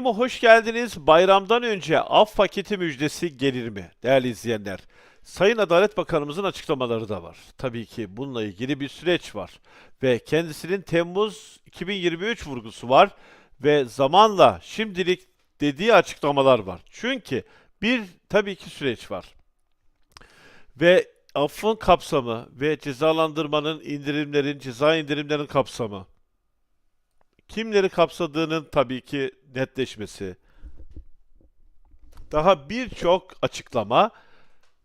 Efendim hoş geldiniz. Bayramdan önce af paketi müjdesi gelir mi? Değerli izleyenler. Sayın Adalet Bakanımızın açıklamaları da var. Tabii ki bununla ilgili bir süreç var. Ve kendisinin Temmuz 2023 vurgusu var. Ve zamanla şimdilik dediği açıklamalar var. Çünkü bir tabii ki süreç var. Ve affın kapsamı ve cezalandırmanın, indirimlerin, ceza indirimlerin kapsamı kimleri kapsadığının tabii ki netleşmesi. Daha birçok açıklama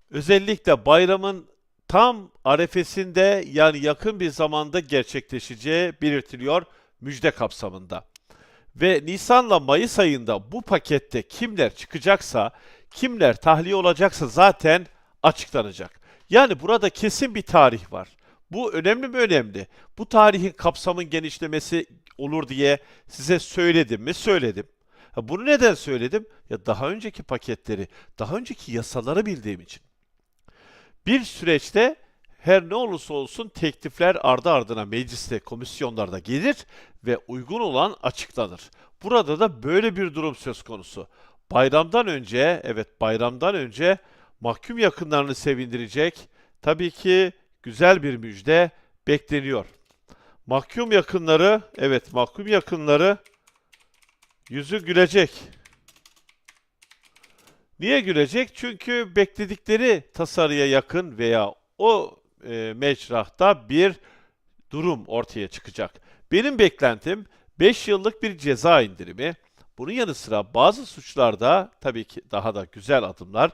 özellikle bayramın tam arefesinde yani yakın bir zamanda gerçekleşeceği belirtiliyor müjde kapsamında. Ve Nisan'la Mayıs ayında bu pakette kimler çıkacaksa, kimler tahliye olacaksa zaten açıklanacak. Yani burada kesin bir tarih var. Bu önemli mi? Önemli. Bu tarihin kapsamın genişlemesi olur diye size söyledim mi? Söyledim. Ha, bunu neden söyledim? Ya daha önceki paketleri, daha önceki yasaları bildiğim için. Bir süreçte her ne olursa olsun teklifler ardı ardına mecliste, komisyonlarda gelir ve uygun olan açıklanır. Burada da böyle bir durum söz konusu. Bayramdan önce, evet bayramdan önce mahkum yakınlarını sevindirecek tabii ki güzel bir müjde bekleniyor. Mahkum yakınları, evet mahkum yakınları yüzü gülecek. Niye gülecek? Çünkü bekledikleri tasarıya yakın veya o e, mecrahta bir durum ortaya çıkacak. Benim beklentim 5 yıllık bir ceza indirimi. Bunun yanı sıra bazı suçlarda tabii ki daha da güzel adımlar,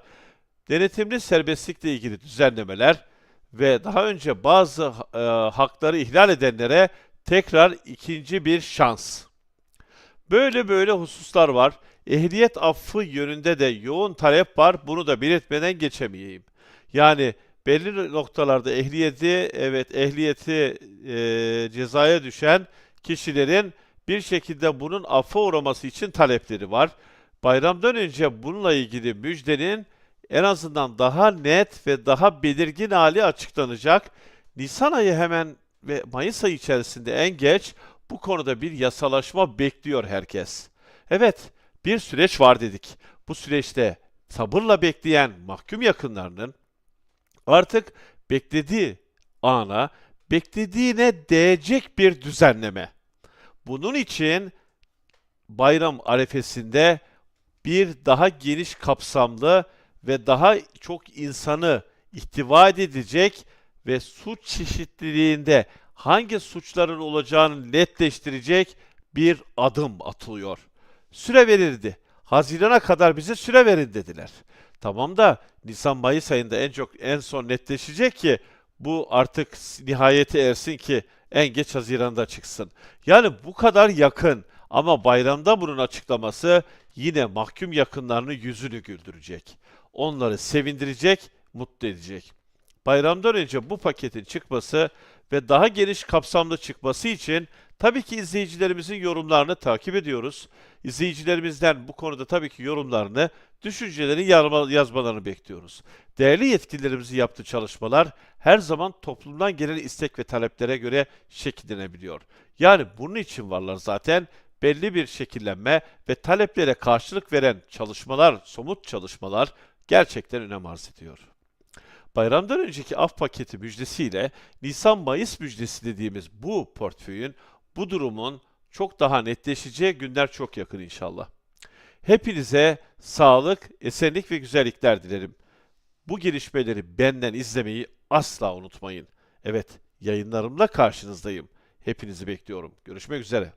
denetimli serbestlikle ilgili düzenlemeler ve daha önce bazı e, hakları ihlal edenlere tekrar ikinci bir şans. Böyle böyle hususlar var. Ehliyet affı yönünde de yoğun talep var. Bunu da belirtmeden geçemeyeyim. Yani belli noktalarda ehliyeti, evet ehliyeti e, cezaya düşen kişilerin bir şekilde bunun affa uğraması için talepleri var. Bayramdan önce bununla ilgili müjdenin en azından daha net ve daha belirgin hali açıklanacak. Nisan ayı hemen ve Mayıs ayı içerisinde en geç bu konuda bir yasalaşma bekliyor herkes. Evet, bir süreç var dedik. Bu süreçte sabırla bekleyen mahkum yakınlarının artık beklediği ana, beklediğine değecek bir düzenleme. Bunun için bayram arefesinde bir daha geniş kapsamlı ve daha çok insanı ihtiva edecek ve suç çeşitliliğinde hangi suçların olacağını netleştirecek bir adım atılıyor. Süre verildi. Hazirana kadar bize süre verin dediler. Tamam da Nisan Mayıs ayında en çok en son netleşecek ki bu artık nihayeti ersin ki en geç Haziran'da çıksın. Yani bu kadar yakın ama bayramda bunun açıklaması yine mahkum yakınlarının yüzünü güldürecek. Onları sevindirecek, mutlu edecek. Bayramdan önce bu paketin çıkması ve daha geniş kapsamlı çıkması için tabii ki izleyicilerimizin yorumlarını takip ediyoruz. İzleyicilerimizden bu konuda tabii ki yorumlarını, düşüncelerini yazmalarını bekliyoruz. Değerli yetkililerimizin yaptığı çalışmalar her zaman toplumdan gelen istek ve taleplere göre şekillenebiliyor. Yani bunun için varlar zaten belli bir şekillenme ve taleplere karşılık veren çalışmalar, somut çalışmalar gerçekten önem arz ediyor. Bayramdan önceki af paketi müjdesiyle Nisan-Mayıs müjdesi dediğimiz bu portföyün, bu durumun çok daha netleşeceği günler çok yakın inşallah. Hepinize sağlık, esenlik ve güzellikler dilerim. Bu gelişmeleri benden izlemeyi asla unutmayın. Evet, yayınlarımla karşınızdayım. Hepinizi bekliyorum. Görüşmek üzere.